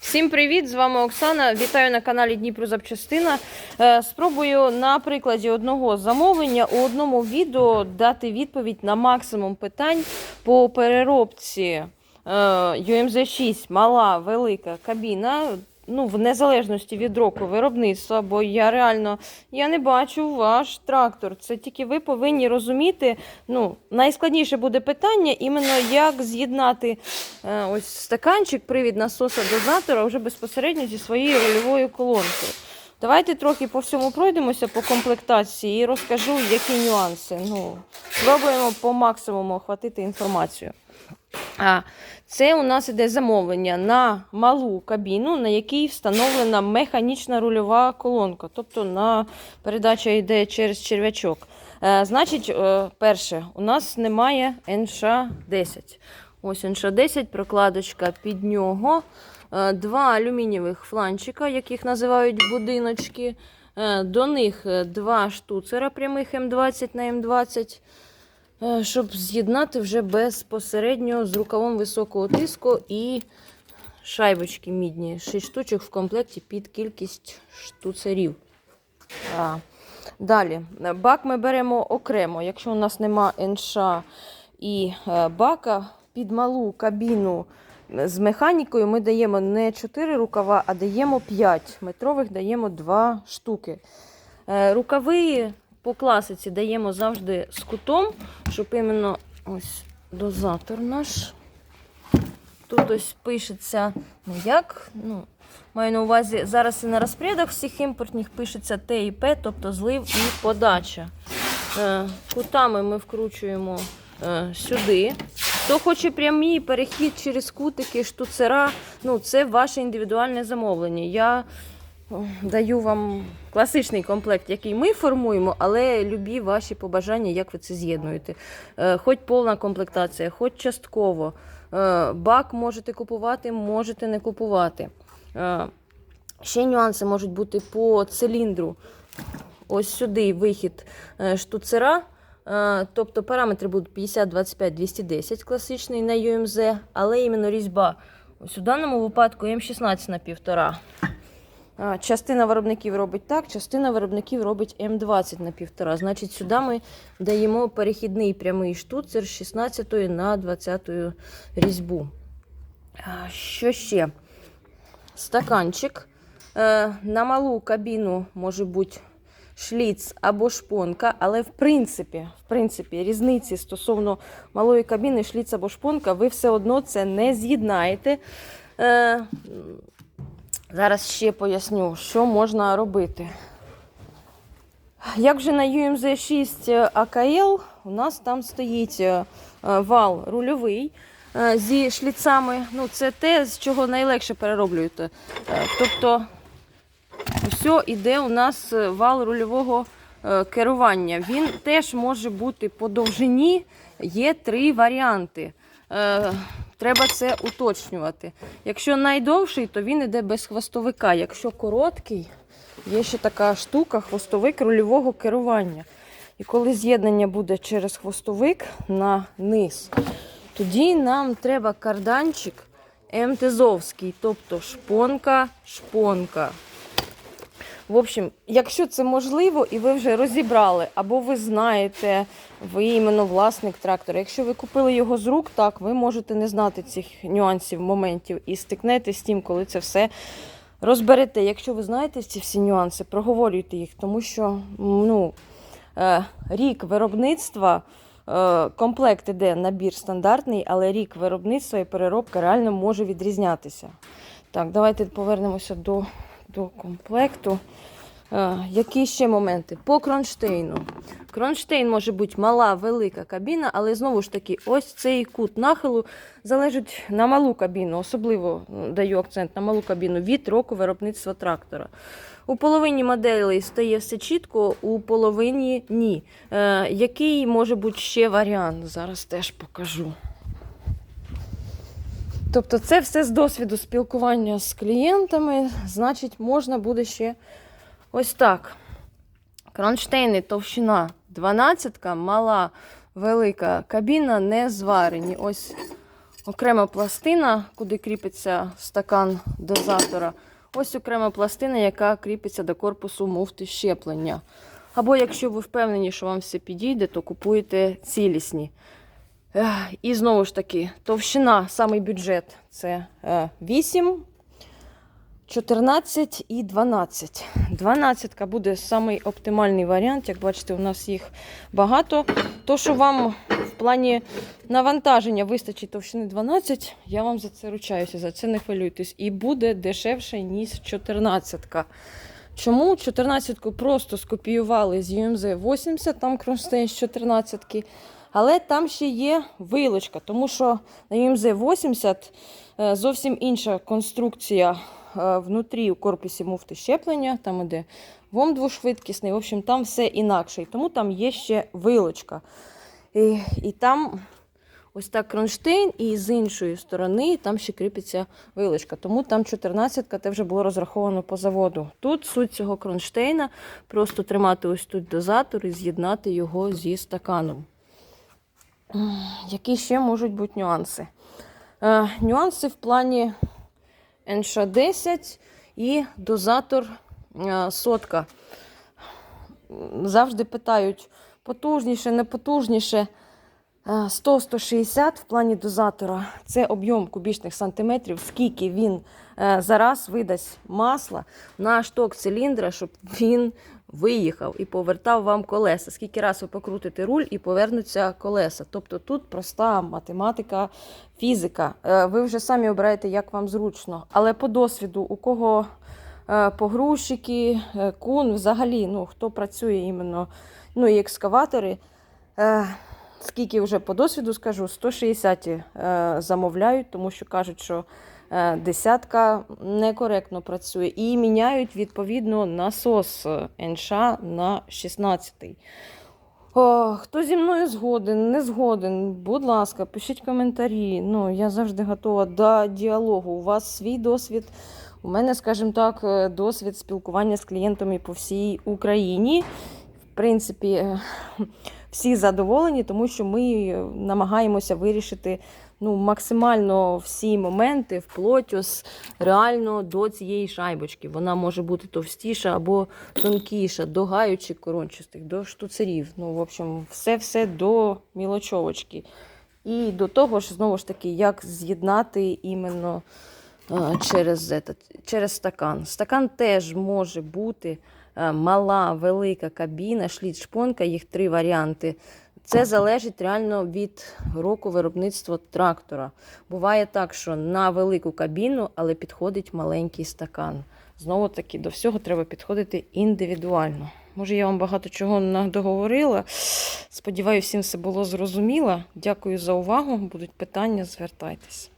Всім привіт! З вами Оксана. Вітаю на каналі Дніпро Запчастина. Е, Спробую на прикладі одного замовлення у одному відео дати відповідь на максимум питань по переробці е, UMZ 6 мала, велика кабіна. Ну, в незалежності від року виробництва, бо я реально я не бачу ваш трактор. Це тільки ви повинні розуміти. Ну, найскладніше буде питання, іменно як з'єднати е, ось стаканчик, привід насоса дозатора вже безпосередньо зі своєю рольовою колонкою. Давайте трохи по всьому пройдемося по комплектації і розкажу, які нюанси. Ну, спробуємо по максимуму охватити інформацію. А, Це у нас іде замовлення на малу кабіну, на якій встановлена механічна рульова колонка. Тобто на передача йде через черв'ячок. Е, значить, е, перше, у нас немає НШ-10. Ось НШ-10, прокладочка під нього. Е, Два алюмінієвих фланчика, яких називають будиночки. Е, До них е, два штуцера прямих М20 на М20 е, щоб з'єднати вже безпосередньо з рукавом високого тиску і шайбочки мідні. 6 штучок в комплекті під кількість штуцерів. Далі, бак ми беремо окремо. Якщо у нас нема НШ і бака, під малу кабіну з механікою ми даємо не 4 рукава, а даємо 5 метрових, даємо 2 штуки. Е, Рукави по класиці даємо завжди з кутом, щоб іменно ось дозатор наш. Тут ось пишеться ну як. Ну, маю на увазі, зараз і на розпрядах всіх імпортних пишеться Т і П, тобто злив і подача. Е, Кутами ми вкручуємо е, сюди. Хто хоче прямий перехід через кутики, штуцера, ну це ваше індивідуальне замовлення. Я даю вам класичний комплект, який ми формуємо, але любі ваші побажання, як ви це з'єднуєте. Е, Хоч повна комплектація, хоч частково. Е, Бак можете купувати, можете не купувати. Е, Ще нюанси можуть бути по циліндру. Ось сюди вихід штуцера. Е, Тобто параметри будуть 50, 25, 210 класичний на UMZ, але іменно різьба. Ось у даному випадку М16 на 1,5. Частина виробників робить так, частина виробників робить М20 на 1,5. Значить, сюди ми даємо перехідний прямий штуцер з 16 на 20 різьбу. Що ще? Стаканчик. Е, На малу кабіну може бути шліц або шпонка, але в принципі, в принципі, різниці стосовно малої кабіни, шліц або шпонка, ви все одно це не з'єднаєте. Е, Зараз ще поясню, що можна робити. Як же на UMZ 6 AKL, у нас там стоїть е, е, вал рульовий е, зі шліцами. Ну, це те, з чого найлегше перероблюєте. Е, Тобто, все іде у нас е, вал рульового е, керування. Він теж може бути по довжині. Є три варіанти. Е, Треба це уточнювати. Якщо найдовший, то він іде без хвостовика. Якщо короткий, є ще така штука хвостовик рульового керування. І коли з'єднання буде через хвостовик на низ, тоді нам треба карданчик МТЗовський, тобто шпонка, шпонка. В общем, якщо це можливо, і ви вже розібрали, або ви знаєте, ви іменно власник трактора. Якщо ви купили його з рук, так ви можете не знати цих нюансів, моментів і стикнетесь з тим, коли це все розберете. Якщо ви знаєте ці всі нюанси, проговорюйте їх, тому що ну, е, рік виробництва. е, Комплект іде набір стандартний, але рік виробництва і переробка реально може відрізнятися. Так, давайте повернемося до, до комплекту. Які ще моменти? По кронштейну. Кронштейн може бути мала, велика кабіна, але знову ж таки, ось цей кут нахилу залежить на малу кабіну, особливо даю акцент на малу кабіну від року виробництва трактора. У половині моделей стає все чітко, у половині ні. Е, який може бути ще варіант? Зараз теж покажу. Тобто, це все з досвіду спілкування з клієнтами, значить, можна буде ще ось так. Кронштейни товщина 12, мала, велика кабіна не зварені. Ось окрема пластина, куди кріпиться стакан дозатора. Ось окрема пластина, яка кріпиться до корпусу муфти щеплення. Або якщо ви впевнені, що вам все підійде, то купуєте цілісні. І знову ж таки, товщина, самий бюджет це е, 8, 14 і 12. 12 буде самий оптимальний варіант. Як бачите, у нас їх багато. То, що вам в плані навантаження вистачить товщини 12, я вам за це ручаюся, за це не хвилюйтесь. І буде дешевше, ніж 14. -ка. Чому 14-ку просто скопіювали з UMZ 80, там кронштейн з 14 але там ще є вилочка, тому що на UMZ 80 е, зовсім інша конструкція е, внутрі у корпусі муфти щеплення, там іде вом двошвидкісний, в общем, там все інакше. І тому там є ще вилочка. І, і там ось так кронштейн, і з іншої сторони там ще кріпиться вилочка. Тому там 14-ка те вже було розраховано по заводу. Тут суть цього кронштейна просто тримати ось тут дозатор і з'єднати його зі стаканом. Які ще можуть бути нюанси? Е, нюанси в плані NШ-10 і дозатор е, сотка. Завжди питають потужніше, не потужніше. Е, 100-160 в плані дозатора це об'єм кубічних сантиметрів, скільки він е, зараз видасть масла на шток циліндра, щоб він виїхав і повертав вам колеса. Скільки раз ви покрутите руль і повернуться колеса. Тобто тут проста математика, фізика. Е, Ви вже самі обираєте, як вам зручно. Але по досвіду, у кого е, погрузчики, е, кун, взагалі, ну, хто працює іменно, ну і екскаватори. Скільки вже по досвіду скажу, 160 е, замовляють, тому що кажуть, що десятка некоректно працює. І міняють відповідно насос е, НШ на 16. О, хто зі мною згоден, не згоден, будь ласка, пишіть коментарі. Ну, я завжди готова до діалогу. У вас свій досвід. У мене, скажімо так, е, досвід спілкування з клієнтами по всій Україні. В принципі, е, всі задоволені, тому що ми намагаємося вирішити ну, максимально всі моменти вплоть ось реально до цієї шайбочки. Вона може бути товстіша або тонкіша, до гаючок корончастих, до штуцерів. Ну, в общем, все-все до мілочовочки. І до того ж, знову ж таки, як з'єднати іменно через, через стакан. Стакан теж може бути мала, велика кабіна, шліт-шпонка, їх три варіанти. Це залежить реально від року виробництва трактора. Буває так, що на велику кабіну, але підходить маленький стакан. Знову таки, до всього треба підходити індивідуально. Може, я вам багато чого договорила. Сподіваюся, всім все було зрозуміло. Дякую за увагу. Будуть питання, звертайтесь.